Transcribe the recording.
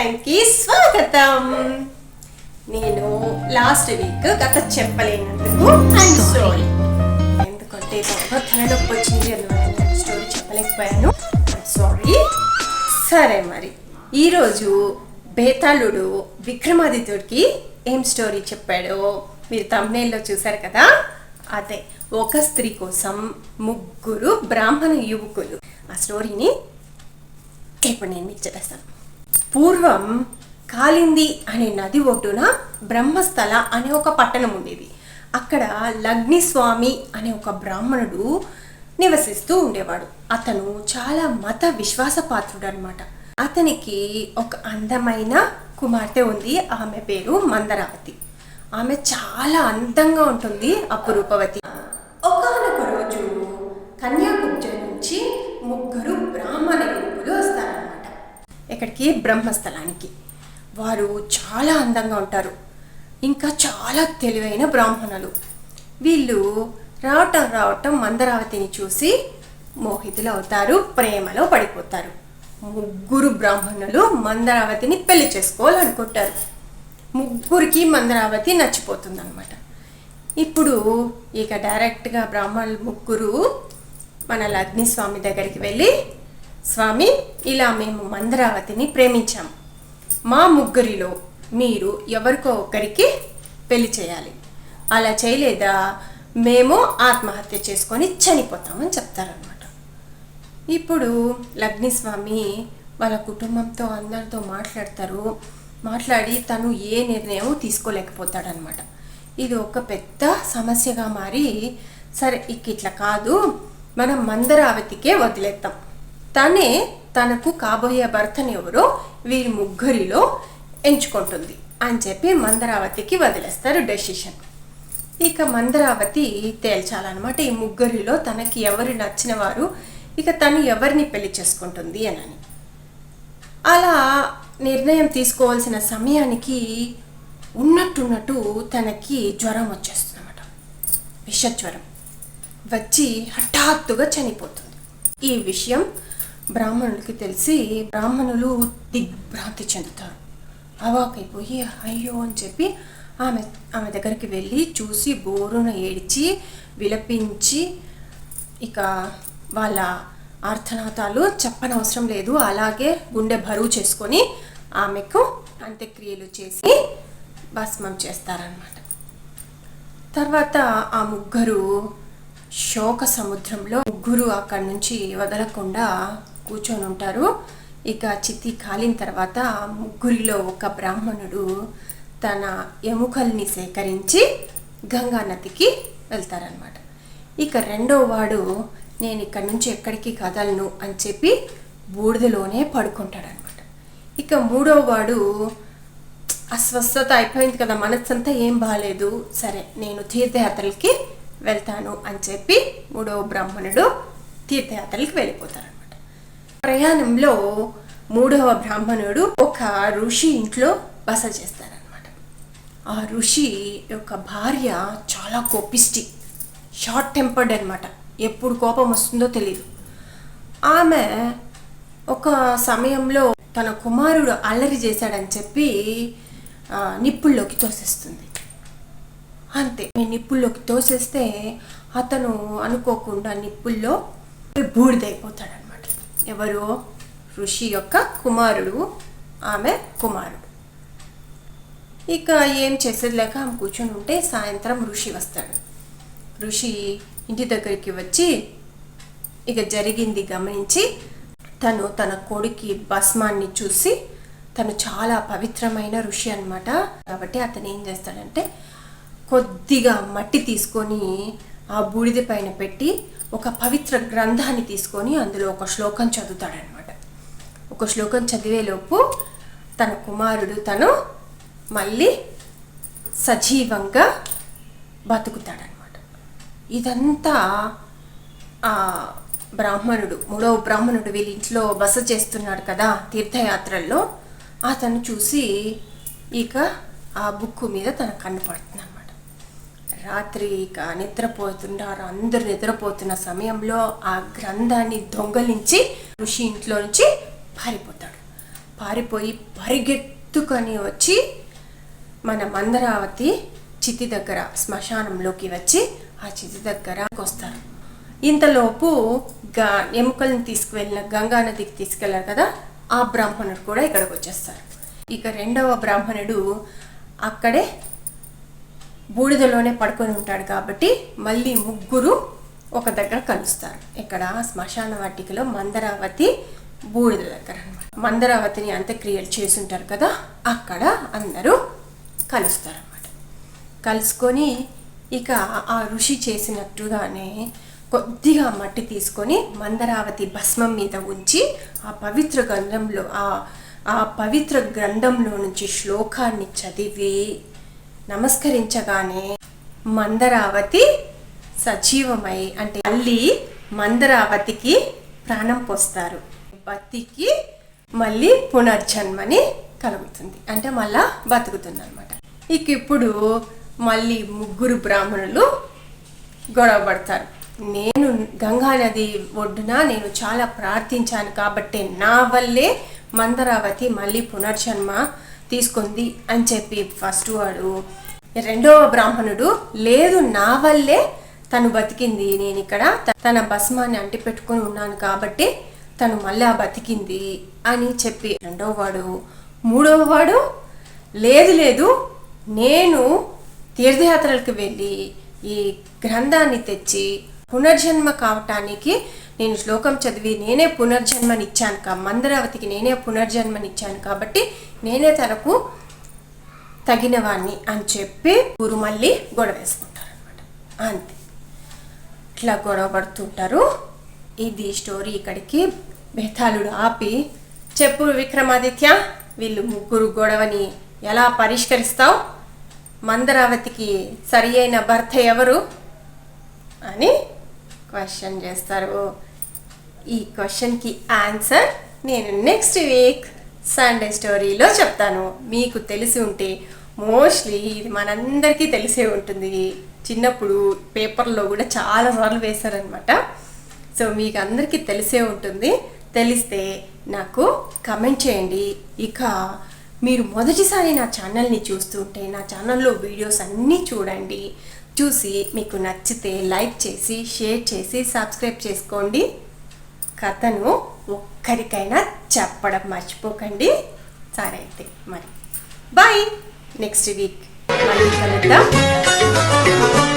టైంకి స్వాగతం. నేను లాస్ట్ వీక్ గత చెప్పలేనందుకు ఐఎమ్ సారీ ఎందుకంటే బాగా తలనొప్పి వచ్చింది అందువల్ల స్టోరీ చెప్పలేకపోయాను. సారీ సరే మరి ఈరోజు బేతాళుడు విక్రమాదిత్యుడికి ఏం స్టోరీ చెప్పాడో మీరు తమ్నేల్లో చూశారు కదా? అదే ఒక స్త్రీ కోసం ముగ్గురు బ్రాహ్మణ యువకులు. ఆ స్టోరీని ఇప్పుడు నేను మీకు చెప్పేస్తాను. పూర్వం కాలింది అనే నది ఒడ్డున బ్రహ్మస్థల అనే ఒక పట్టణం ఉండేది. అక్కడ లగ్నిస్వామి అనే ఒక బ్రాహ్మణుడు నివసిస్తూ ఉండేవాడు. అతను చాలా మత విశ్వాసపాత్రుడు అనమాట అతనికి ఒక అందమైన కుమార్తె ఉంది. ఆమె పేరు మందరావతి. ఆమె చాలా అందంగా ఉంటుంది అపురూపవతి ఒకనొక రోజు కన్యాకుబ్జ నుంచి ముగ్గురు బ్రాహ్మణ యువకులు వస్తారనమాట ఇక్కడికి బ్రహ్మస్థలానికి. వారు చాలా అందంగా ఉంటారు. ఇంకా చాలా తెలివైన బ్రాహ్మణులు. వీళ్ళు రావటం రావటం మందరావతిని చూసి మోహితులు అవుతారు ప్రేమలో పడిపోతారు. ముగ్గురు బ్రాహ్మణులు మందరావతిని పెళ్ళి చేసుకోవాలనుకుంటారు. ముగ్గురికి మందరావతి నచ్చిపోతుందనమాట ఇప్పుడు ఇక డైరెక్ట్గా బ్రాహ్మణులు ముగ్గురు మన లగ్ని స్వామి దగ్గరికి వెళ్ళి స్వామి ఇలా మేము మందరావతిని ప్రేమించాం. మా ముగ్గురిలో మీరు ఎవరికో ఒకరికి పెళ్ళి చేయాలి. అలా చేయలేదా? మేము ఆత్మహత్య చేసుకొని చనిపోతామని చెప్తారనమాట ఇప్పుడు లగ్నిస్వామి వాళ్ళ కుటుంబంతో అందరితో మాట్లాడతారు. మాట్లాడి తను ఏ నిర్ణయం తీసుకోలేకపోతాడనమాట ఇది ఒక పెద్ద సమస్యగా మారి సరే ఇక ఇట్లా కాదు. మనం మందరావతికే వదిలేద్దాం. తనే తనకు కాబోయే భర్తని ఎవరో వీరి ముగ్గురిలో ఎంచుకుంటుంది అని చెప్పి మందరావతికి వదిలేస్తారు డెసిషన్. ఇక మందరావతి తేల్చాలన్నమాట ఈ ముగ్గురిలో తనకి ఎవరు నచ్చిన వారు ఇక తను ఎవరిని పెళ్ళి చేసుకుంటుంది అని అలా నిర్ణయం తీసుకోవాల్సిన సమయానికి ఉన్నట్టున్నట్టు తనకి జ్వరం వచ్చేస్తుందన్నమాట. విషజ్వరం. వచ్చి హఠాత్తుగా చనిపోతుంది. ఈ విషయం బ్రాహ్మణులకి తెలిసి బ్రాహ్మణులు దిగ్భ్రాంతి చెందుతారు. అవాకైపోయి అయ్యో అని చెప్పి ఆమె ఆమె దగ్గరికి వెళ్ళి చూసి బోరున ఏడిచి విలపించి ఇక వాళ్ళ ఆర్థనాథాలు చెప్పనవసరం లేదు అలాగే గుండె బరువు చేసుకొని ఆమెకు అంత్యక్రియలు చేసి భస్మం చేస్తారనమాట తర్వాత ఆ ముగ్గురు శోక సముద్రంలో ముగ్గురు అక్కడి నుంచి వదలకుండా కూర్చొని ఉంటారు. ఇక చిత్తి కాలిన తర్వాత ముగ్గురిలో ఒక బ్రాహ్మణుడు తన ఎముకల్ని సేకరించి గంగా నదికి వెళ్తారనమాట ఇక రెండో వాడు నేను ఇక్కడి నుంచి ఎక్కడికి కదలను అని చెప్పి బూడిదలోనే పడుకుంటాడనమాట ఇక మూడో వాడు అస్వస్థత అయిపోయింది కదా మనస్సంతా ఏం బాగాలేదు సరే నేను తీర్థయాత్రలకి వెళ్తాను అని చెప్పి మూడో బ్రాహ్మణుడు తీర్థయాత్రలకి వెళ్ళిపోతాడు. ప్రయాణంలో మూడవ బ్రాహ్మణుడు ఒక ఋషి ఇంట్లో బస చేస్తారనమాట ఆ ఋషి యొక్క భార్య చాలా కోపిస్టి షార్ట్ టెంపర్డ్ అనమాట ఎప్పుడు కోపం వస్తుందో తెలియదు ఆమె ఒక సమయంలో తన కుమారుడు అల్లరి చేశాడని చెప్పి నిప్పుల్లోకి తోసేస్తుంది. అంతే ఈ నిప్పుల్లోకి తోసేస్తే అతను అనుకోకుండా నిప్పుల్లో బూడిదైపోతాడనమాట ఎవరు ఋషి యొక్క కుమారుడు ఆమె కుమారుడు. ఇక ఏం చేసేది లేక ఆమె కూర్చొని ఉంటే సాయంత్రం ఋషి వస్తాడు. ఋషి ఇంటి దగ్గరికి వచ్చి ఇక జరిగింది గమనించి తను తన కొడుకి భస్మాన్ని చూసి తను చాలా పవిత్రమైన ఋషి అన్నమాట. కాబట్టి అతను ఏం చేస్తాడంటే కొద్దిగా మట్టి తీసుకొని ఆ బూడిద పైన పెట్టి ఒక పవిత్ర గ్రంథాన్ని తీసుకొని అందులో ఒక శ్లోకం చదువుతాడనమాట ఒక శ్లోకం చదివేలోపు తన కుమారుడు తను మళ్ళీ సజీవంగా బతుకుతాడనమాట ఇదంతా ఆ బ్రాహ్మణుడు మూడవ బ్రాహ్మణుడు వీళ్ళ ఇంట్లో బస చేస్తున్నాడు కదా తీర్థయాత్రల్లో అతను చూసి ఇక ఆ బుక్ మీద తన కన్ను పడుతున్నాడు. రాత్రి ఇక నిద్రపోతున్నారు అందరూ నిద్రపోతున్న సమయంలో ఆ గ్రంథాన్ని దొంగలించి ఋషి ఇంట్లో నుంచి పారిపోతాడు. పారిపోయి పరిగెత్తుకొని వచ్చి మన మందరావతి చితి దగ్గర శ్మశానంలోకి వచ్చి ఆ చితి దగ్గరకు వస్తారు. ఇంతలోపు గా ఎముకలను తీసుకువెళ్ళిన గంగా నదికి తీసుకెళ్ళారు కదా ఆ బ్రాహ్మణుడు కూడా ఇక్కడికి వచ్చేస్తారు. ఇక రెండవ బ్రాహ్మణుడు అక్కడే బూడిదలోనే పడుకొని ఉంటాడు కాబట్టి మళ్ళీ ముగ్గురు ఒక దగ్గర కలుస్తారు. ఇక్కడ శ్మశాన వాటికలో మందరావతి బూడిద దగ్గర అనమాట మందరావతిని అంత్యక్రియలు చేసుంటారు కదా అక్కడ అందరూ కలుస్తారు అన్నమాట కలుసుకొని ఇక ఆ ఋషి చేసినట్టుగానే కొద్దిగా మట్టి తీసుకొని మందరావతి భస్మం మీద ఉంచి ఆ పవిత్ర గ్రంథంలో ఆ ఆ పవిత్ర గ్రంథంలో నుంచి శ్లోకాన్ని చదివి నమస్కరించగానే మందరావతి సజీవమై అంటే మళ్ళీ మందరావతికి ప్రాణం పోస్తారు. బతికి మళ్ళీ పునర్జన్మని కలుగుతుంది. అంటే మళ్ళా బతుకుతుంది అనమాట ఇక ఇప్పుడు మళ్ళీ ముగ్గురు బ్రాహ్మణులు గొడవ పడతారు. నేను గంగా నది ఒడ్డున నేను చాలా ప్రార్థించాను కాబట్టి నా వల్లే మందరావతి మళ్ళీ పునర్జన్మ తీసుకుంది అని చెప్పి ఫస్ట్ వాడు రెండవ బ్రాహ్మణుడు లేదు నా వల్లే తను బతికింది. నేను ఇక్కడ తన భస్మాన్ని అంటిపెట్టుకొని ఉన్నాను కాబట్టి తను మళ్ళా బతికింది అని చెప్పి రెండవ వాడు మూడవ వాడు లేదు లేదు నేను తీర్థయాత్రలకు వెళ్ళి ఈ గ్రంథాన్ని తెచ్చి పునర్జన్మ కావటానికి నేను శ్లోకం చదివి నేనే పునర్జన్మనిచ్చాను కా మందరావతికి నేనే పునర్జన్మనిచ్చాను కాబట్టి నేనే తనకు తగినవాణ్ణి అని చెప్పి గురు మళ్ళీ గొడవ వేసుకుంటారు అనమాట అంతే. ఇట్లా గొడవ పడుతుంటారు. ఇది స్టోరీ ఇక్కడికి బేతాళుడు ఆపి చెప్పు విక్రమాదిత్య వీళ్ళు ముగ్గురు గొడవని ఎలా పరిష్కరిస్తావు? మందరావతికి సరి అయిన భర్త ఎవరు? అని క్వశ్చన్ చేస్తారు. ఈ క్వశ్చన్కి ఆన్సర్ నేను నెక్స్ట్ వీక్ సండే స్టోరీలో చెప్తాను. మీకు తెలిసి ఉంటే మోస్ట్లీ ఇది మనందరికీ తెలిసే ఉంటుంది. చిన్నప్పుడు పేపర్లో కూడా చాలా సార్లు వేశారనమాట సో మీకు అందరికీ తెలిసే ఉంటుంది. తెలిస్తే నాకు కమెంట్ చేయండి. ఇక మీరు మొదటిసారి నా ఛానల్ని చూస్తుంటే నా ఛానల్లో వీడియోస్ అన్నీ చూడండి. చూసి మీకు నచ్చితే లైక్ చేసి షేర్ చేసి సబ్స్క్రైబ్ చేసుకోండి. కథను ఒక్కరికైనా చెప్పడం మర్చిపోకండి. సరే అయితే మరి. Bye next week. మళ్ళీ కలుద్దాం.